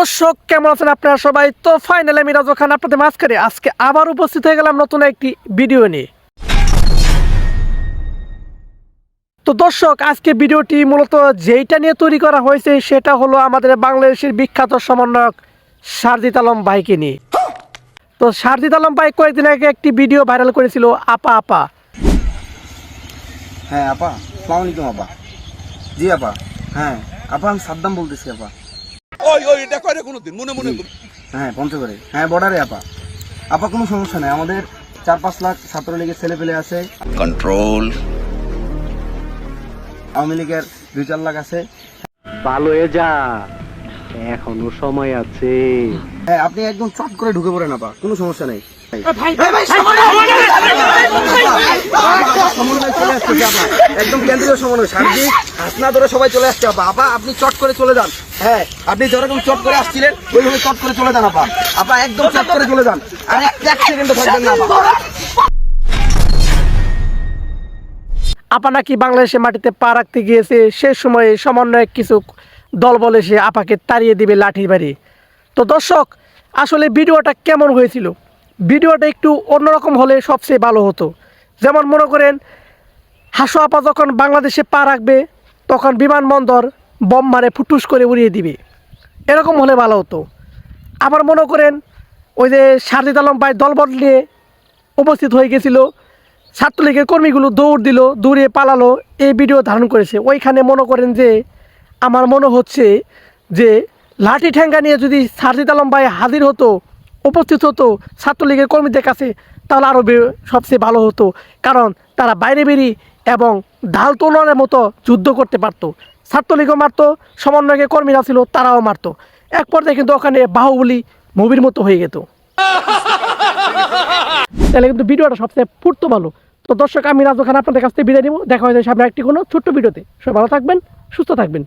দর্শক, কেমন আছেন আপনারা সবাই? তো ফাইনালি রাজু খান আপনাদের মাঝখানে। আজকে আবার উপস্থিত হয়ে গেলাম নতুন একটি ভিডিও নিয়ে। তো দর্শক, আজকে ভিডিওটি মূলত যেইটা নিয়ে তৈরি করা হয়েছে, সেটা হলো আমাদের বাংলাদেশের বিখ্যাত সমন্বয়ক সারজিত আলম ভাইকে নিয়ে। তো সারজিত আলম ভাই কয়েকদিন আগে একটি ভিডিও ভাইরাল করেছিল, আপা আপা। হ্যাঁ আপা আপা। জি, আপা। হ্যাঁ আপা, আমি সাদ্দাম বলতেছি, আপা। ওই ওই এটা করে কোনোদিন মনে মনে হ্যাঁ পঞ্চগড়ে হ্যাঁ বর্ডারে আপা। আপা কোনো সমস্যা নাই। আমাদের চার পাঁচ লাখ ছাত্রলীগের ছেলে পেলে আছে। কন্ট্রোল আওয়ামী লীগের দুই চার লাখ আছে। ভালো হয়ে যা। এখনও সময় আছে। হ্যাঁ আপনি একদম চট করে ঢুকে পড়েন আপা। কোনো সমস্যা নেই। সমন্বয় একদম কেন্দ্রীয় সমন্বয় সার্বিক হাসনা ধরে সবাই চলে আসছে আপা। আপা আপনি চট করে চলে যান। হ্যাঁ আপনি যেরকম চট করে আসছিলেন ওইভাবে চট করে চলে যান আপা। আপা একদম চট করে চলে যান। আর এক সেকেন্ডও থাকবেন না আপা। আপা নাকি বাংলাদেশের মাটিতে পা রাখতে গিয়েছে সে সময়ে সমন্বয়ক কিছু দল বলে সে আপাকে তাড়িয়ে দিবে লাঠি বাড়ি। তো দর্শক আসলে ভিডিওটা কেমন হয়েছিল? ভিডিওটা একটু অন্যরকম হলে সবচেয়ে ভালো হতো। যেমন মনে করেন, হাসো আপা যখন বাংলাদেশে পা রাখবে, তখন বিমানবন্দর বম মারে ফুটুস করে উড়িয়ে দিবে। এরকম হলে ভালো হতো। আবার মনে করেন, ওই যে সারজিদ আলম ভাই দলবল নিয়ে উপস্থিত হয়ে গেছিল, ছাত্রলীগের কর্মীগুলো দৌড় দিল দৌড়ে পালালো, এই ভিডিও ধারণ করেছে। ওইখানে মনে করেন যে, আমার মনে হচ্ছে যে লাঠি ঠ্যাঙ্গা নিয়ে যদি সার্জিদ আলম ভাই হাজির হতো, উপস্থিত হতো ছাত্রলীগের কর্মীদের কাছে, তাহলে আরও সবচেয়ে ভালো হতো। কারণ তারা বাইরে বেরিয়ে এবং ঢাল তোলনের মতো যুদ্ধ করতে পারতো। ছাত্রলীগও মারতো, সমন্বয়কের কর্মীরা ছিল, তারাও মারতো। এক পর্যায়ে কিন্তু ওখানে বাহুবলী মুভির মতো হয়ে যেত তাহলে কিন্তু ভিডিওটা সবচেয়ে ফুটতো ভালো। তো দর্শক, আমি রাজু খান আপনাদের কাছ থেকে বিদায় নিব। দেখা হয়েছে সামনে একটি কোনো ছোট্ট ভিডিওতে। সবাই ভালো থাকবেন, সুস্থ থাকবেন।